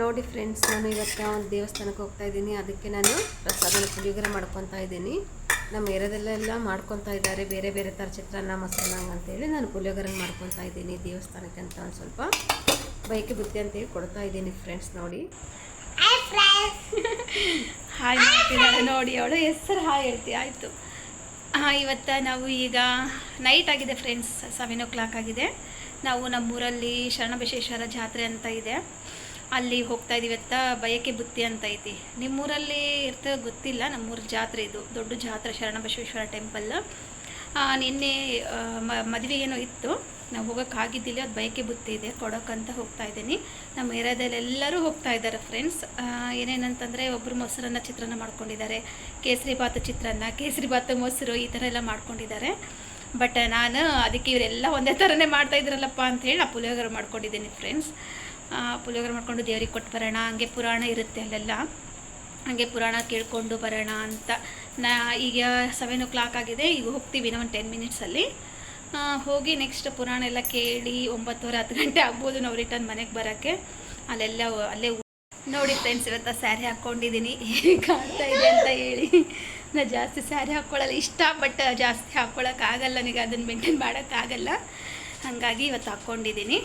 ನೋಡಿ ಫ್ರೆಂಡ್ಸ್ ನಾನು ಇವತ್ತು ಒಂದು ದೇವಸ್ಥಾನಕ್ಕೆ ಹೋಗ್ತಾ ಇದ್ದೀನಿ. ಅದಕ್ಕೆ ನಾನು ಪ್ರಸಾದನ ಪುಳಿಯೋಗರೆ ಮಾಡ್ಕೊತಾ ಇದ್ದೀನಿ. ನಮ್ಮ ಏರಿಯಾದಲ್ಲೆಲ್ಲ ಮಾಡ್ಕೊತಾ ಇದ್ದಾರೆ. ಬೇರೆ ಬೇರೆ ಥರ ಚಿತ್ರಾನ್ನ ಮೊಸರನ್ನ ಅಂತೇಳಿ ನಾನು ಪುಳಿಯೋಗರೆ ಮಾಡ್ಕೊತಾ ಇದ್ದೀನಿ ದೇವಸ್ಥಾನಕ್ಕೆ ಅಂತ ಒಂದು ಸ್ವಲ್ಪ ಬೈಕೆ ಬುತ್ತಿ ಅಂತೇಳಿ ಕೊಡ್ತಾ ಇದ್ದೀನಿ ಫ್ರೆಂಡ್ಸ್ ನೋಡಿ. ಹಾಯ್ ಮಾಡ್ತಿದ್ದಾಳೆ ನೋಡಿ ಅವಳು. ಹೆಸರು ಹಾಯ್ ಹೇಳ್ತಿ ಆಯಿತು. ಹಾಂ ಇವತ್ತು ನಾವು ಈಗ ನೈಟ್ ಆಗಿದೆ ಫ್ರೆಂಡ್ಸ್ ಸೆವೆನ್ ಓ ಕ್ಲಾಕ್ ಆಗಿದೆ. ನಾವು ನಮ್ಮೂರಲ್ಲಿ ಶರಣಬಸವೇಶ್ವರ ಜಾತ್ರೆ ಅಂತ ಇದೆ. ಅಲ್ಲಿ ಹೋಗ್ತಾ ಇದೀವಿ ಅಂತ ಬಯಕೆ ಬುತ್ತಿ ಅಂತ ಐತಿ. ನಿಮ್ಮೂರಲ್ಲಿ ಇರ್ತದೆ ಗೊತ್ತಿಲ್ಲ, ನಮ್ಮೂರ ಜಾತ್ರೆ ಇದು, ದೊಡ್ಡ ಜಾತ್ರೆ ಶರಣ ಬಸವೇಶ್ವರ ಟೆಂಪಲ್ ನಿನ್ನೆ ಮದುವೆ ಏನೋ ಇತ್ತು, ನಾವು ಹೋಗೋಕ್ಕಾಗಿದ್ದಿಲ್ಲ ಅದು ಬಯಕೆ ಬುತ್ತಿ ಇದೆ ಕೊಡೋಕ್ಕಂತ ಹೋಗ್ತಾ ಇದ್ದೀನಿ. ನಮ್ಮ ಏರಿಯಾದಲ್ಲಿ ಎಲ್ಲರೂ ಹೋಗ್ತಾ ಇದ್ದಾರೆ ಫ್ರೆಂಡ್ಸ್ ಏನೇನಂತಂದರೆ ಒಬ್ಬರು ಮೊಸರನ್ನ ಚಿತ್ರಾನ್ನ ಮಾಡ್ಕೊಂಡಿದ್ದಾರೆ ಕೇಸರಿ ಬಾತ್ ಚಿತ್ರಾನ್ನ ಕೇಸರಿ ಬಾತ್ ಮೊಸರು, ಈ ಥರ ಎಲ್ಲ ಮಾಡ್ಕೊಂಡಿದ್ದಾರೆ. ಬಟ್ ನಾನು ಅದಕ್ಕೆ ಇವರೆಲ್ಲ ಒಂದೇ ಥರನೇ ಮಾಡ್ತಾ ಇದ್ರಲ್ಲಪ್ಪ ಅಂತ ಹೇಳಿ ಆ ಪುಳಿಯೋಗರೆ ಮಾಡ್ಕೊಂಡಿದ್ದೀನಿ ಫ್ರೆಂಡ್ಸ್ ಪುಳಿಯೋಗರೆ ಮಾಡ್ಕೊಂಡು ದೇವ್ರಿಗೆ ಕೊಟ್ಟು ಬರೋಣ. ಹಂಗೆ ಪುರಾಣ ಇರುತ್ತೆ ಅಲ್ಲೆಲ್ಲ. ಹಾಗೆ ಪುರಾಣ ಕೇಳ್ಕೊಂಡು ಬರೋಣ ಅಂತ. ನಾ, ಈಗ ಸೆವೆನ್ ಓ ಕ್ಲಾಕ್ ಆಗಿದೆ. ಈಗ ಹೋಗ್ತೀವಿ ನಾವು ಒಂದು ಟೆನ್ ಮಿನಿಟ್ಸಲ್ಲಿ ಹೋಗಿ ನೆಕ್ಸ್ಟ್ ಪುರಾಣ ಎಲ್ಲ ಕೇಳಿ ಒಂಬತ್ತುವರೆ ಹತ್ತು ಗಂಟೆ ಆಗ್ಬೋದು ನಾವು ರಿಟರ್ನ್ ಮನೆಗೆ ಬರೋಕ್ಕೆ. ಅಲ್ಲೆಲ್ಲ ಅಲ್ಲೇ ನೋಡಿ ಫ್ರೆಂಡ್ಸ್ ಇವತ್ತು ಸ್ಯಾರಿ ಹಾಕ್ಕೊಂಡಿದ್ದೀನಿ. ಕಾಣ್ತಾ ಇದೆ ಅಂತ ಹೇಳಿ. ನಾ ಜಾಸ್ತಿ ಸ್ಯಾರಿ ಹಾಕ್ಕೊಳ್ಳಲ್ಲ. ಇಷ್ಟ ಬಟ್ ಜಾಸ್ತಿ ಹಾಕ್ಕೊಳ್ಳೋಕ್ಕಾಗಲ್ಲ ನನಗೆ ಅದನ್ನು ಮೇಂಟೈನ್ ಮಾಡೋಕ್ಕಾಗಲ್ಲ. ಹಾಗಾಗಿ ಇವತ್ತು ಹಾಕ್ಕೊಂಡಿದ್ದೀನಿ.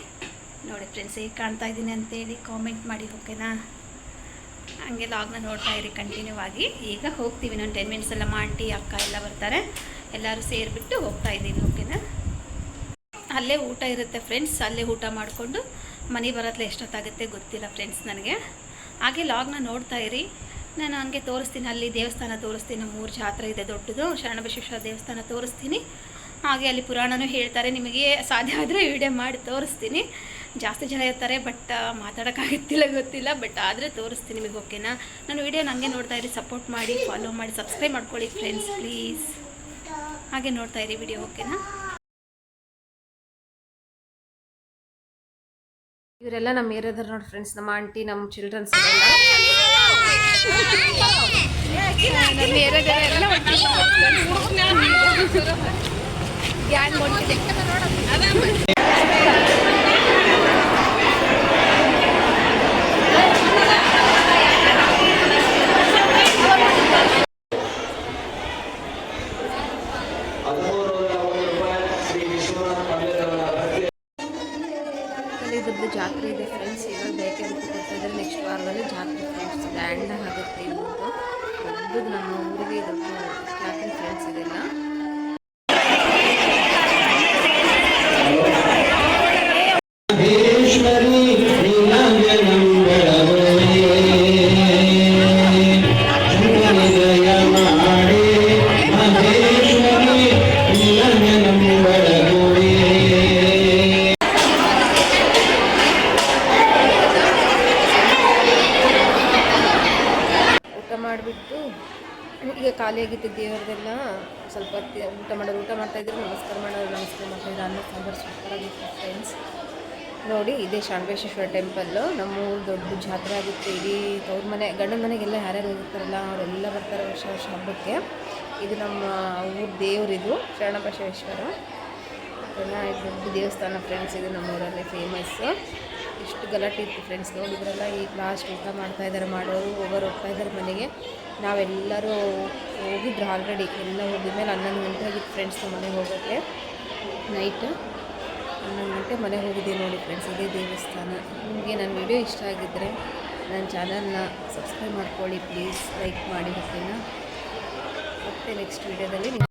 ನೋಡಿ ಫ್ರೆಂಡ್ಸ್ ಹೇಗೆ ಕಾಣ್ತಾ ಇದ್ದೀನಿ ಅಂತೇಳಿ ಕಾಮೆಂಟ್ ಮಾಡಿ ಓಕೆನಾ ಹಂಗೆ ಲಾಗ್ನ ನೋಡ್ತಾ ಇರಿ ಕಂಟಿನ್ಯೂ ಆಗಿ. ಈಗ ಹೋಗ್ತೀವಿ ನಾನು ಟೆನ್ ಮಿನಿಟ್ಸ್ ಎಲ್ಲ ಮಾಂಟಿ ಅಕ್ಕ ಎಲ್ಲ ಬರ್ತಾರೆ. ಎಲ್ಲರೂ ಸೇರಿಬಿಟ್ಟು ಹೋಗ್ತಾ ಇದ್ದೀನಿ ಓಕೆನಾ ಅಲ್ಲೇ ಊಟ ಇರುತ್ತೆ ಫ್ರೆಂಡ್ಸ್ ಅಲ್ಲೇ ಊಟ ಮಾಡಿಕೊಂಡು ಮನೆ ಬರೋತ್ಲೆ ಎಷ್ಟೊತ್ತಾಗುತ್ತೆ ಗೊತ್ತಿಲ್ಲ ಫ್ರೆಂಡ್ಸ್ ನನಗೆ. ಹಾಗೆ ಲಾಗ್ನ ನೋಡ್ತಾ ಇರಿ. ನಾನು ಹಂಗೆ ತೋರಿಸ್ತೀನಿ, ಅಲ್ಲಿ ದೇವಸ್ಥಾನ ತೋರಿಸ್ತೀನಿ ಊರು ಜಾತ್ರೆ ಇದೆ ದೊಡ್ಡದು, ಶರಣಬಸವೇಶ್ವರ ದೇವಸ್ಥಾನ ತೋರಿಸ್ತೀನಿ. ಹಾಗೆ ಅಲ್ಲಿ ಪುರಾಣನೂ ಹೇಳ್ತಾರೆ. ನಿಮಗೆ ಸಾಧ್ಯ ಆದರೆ ವಿಡಿಯೋ ಮಾಡಿ ತೋರಿಸ್ತೀನಿ. ಜಾಸ್ತಿ ಜನ ಇರ್ತಾರೆ ಬಟ್ ಮಾತಾಡೋಕ್ಕಾಗುತ್ತಿಲ್ಲ ಗೊತ್ತಿಲ್ಲ ಬಟ್ ಆದರೆ ತೋರಿಸ್ತೀನಿ ನಿಮಗೆ ಓಕೆನಾ ನಾನು ವಿಡಿಯೋ ನನಗೆ ನೋಡ್ತಾ ಇರಿ ಸಪೋರ್ಟ್ ಮಾಡಿ ಫಾಲೋ ಮಾಡಿ ಸಬ್ಸ್ಕ್ರೈಬ್ ಮಾಡ್ಕೊಳ್ಳಿ ಫ್ರೆಂಡ್ಸ್ ಪ್ಲೀಸ್ ಹಾಗೆ ನೋಡ್ತಾ ಇರಿ ವಿಡಿಯೋ ಓಕೆನಾ ಇವರೆಲ್ಲ ನಮ್ಮ ಏರಿಯಾದ ನೋಡಿ ಫ್ರೆಂಡ್ಸ್ ನಮ್ಮ ಆಂಟಿ ನಮ್ಮ ಚಿಲ್ಡ್ರನ್ಸ್ ನಮ್ಮ ಇದ್ರದ್ದು ಜಾತ್ರೆ ಇದೆ ಫ್ರೆಂಡ್ಸ್ ಇವಾಗ ಬೇಕೆ ಅಂತ ಕೊಡ್ತಾ ಇದ್ದಾರೆ ನೆಕ್ಸ್ಟ್ ವಾರದಲ್ಲಿ ಜಾತ್ರೆ ಫ್ರೆಂಡ್ಸ್ ಆಗುತ್ತೆ ಇವತ್ತು ದೊಡ್ಡದು ನಮ್ಮ ಊರಿಗೆ ದೊಡ್ಡ ಜಾತ್ರೆ ಮಾಡಿಬಿಟ್ಟು, ಈಗ ಖಾಲಿಯಾಗಿತ್ತು ದೇವರದೆಲ್ಲ ಸ್ವಲ್ಪ ಊಟ ಮಾಡೋದು ಊಟ ಮಾಡ್ತಾಯಿದ್ರು ನಮಸ್ಕಾರ ಮಾಡೋರು, ನಮಸ್ಕಾರ ಮಾಡ್ತಾಯಿದ್ರು ಅನ್ನ ಸಾಂಬಾರು ಫ್ರೆಂಡ್ಸ್ ನೋಡಿ, ಇದೇ ಶಾಂಡೇಶ್ವರ ಟೆಂಪಲ್ಲು ನಮ್ಮ ಊರು ದೊಡ್ಡ ಜಾತ್ರೆ ಆಗುತ್ತೆ. ಇಡೀ ತವ್ರ ಮನೆ, ಗಂಡನ ಮನೆಗೆಲ್ಲ ಯಾರ್ಯಾರು ಹೋಗಿರ್ತಾರಲ್ಲ ಅವರೆಲ್ಲ ಬರ್ತಾರೆ ವರ್ಷ ವರ್ಷ ಹಬ್ಬಕ್ಕೆ. ಇದು ನಮ್ಮ ಊರು ದೇವರಿದು, ಶರಣಬಸವೇಶ್ವರ. ಎಲ್ಲ ದೊಡ್ಡ ದೇವಸ್ಥಾನ ಫ್ರೆಂಡ್ಸ್ ಇದು ನಮ್ಮ ಊರಲ್ಲಿ ಫೇಮಸ್ಸು ಇಷ್ಟು ಗಲಾಟೆ ಇತ್ತು ಫ್ರೆಂಡ್ಸ್ ನೋಡಿದ್ರಲ್ಲ? ಈಗ ಲಾಸ್ಟ್ ಊಟ ಮಾಡ್ತಾ ಇದ್ದಾರೆ ಮಾಡೋರು, ಹೋಗೋರು ಹೋಗ್ತಾ ಇದ್ದಾರೆ ಮನೆಗೆ. ನಾವೆಲ್ಲರೂ ಹೋಗಿದ್ರು ಆಲ್ರೆಡಿ ಎಲ್ಲ ಹೋಗಿದ್ಮೇಲೆ ಹನ್ನೊಂದು ಗಂಟೆ ಆಗಿತ್ತು ಫ್ರೆಂಡ್ಸ್ ಮನೆಗೆ ಹೋಗೋಕ್ಕೆ ನೈಟ್ ಹನ್ನೊಂದು ಗಂಟೆ ಮನೆಗೆ ಹೋಗಿದ್ದೀನಿ ನೋಡಿ ಫ್ರೆಂಡ್ಸ್ ಇದೇ ದೇವಸ್ಥಾನ. ನಿಮಗೆ ನನ್ನ ವಿಡಿಯೋ ಇಷ್ಟ ಆಗಿದ್ದರೆ ನನ್ನ ಚಾನಲ್ನ ಸಬ್ಸ್ಕ್ರೈಬ್ ಮಾಡ್ಕೊಳ್ಳಿ ಪ್ಲೀಸ್ ಲೈಕ್ ಮಾಡಿ ಓಕೆನಾ ಮತ್ತೆ ನೆಕ್ಸ್ಟ್ ವಿಡಿಯೋದಲ್ಲಿ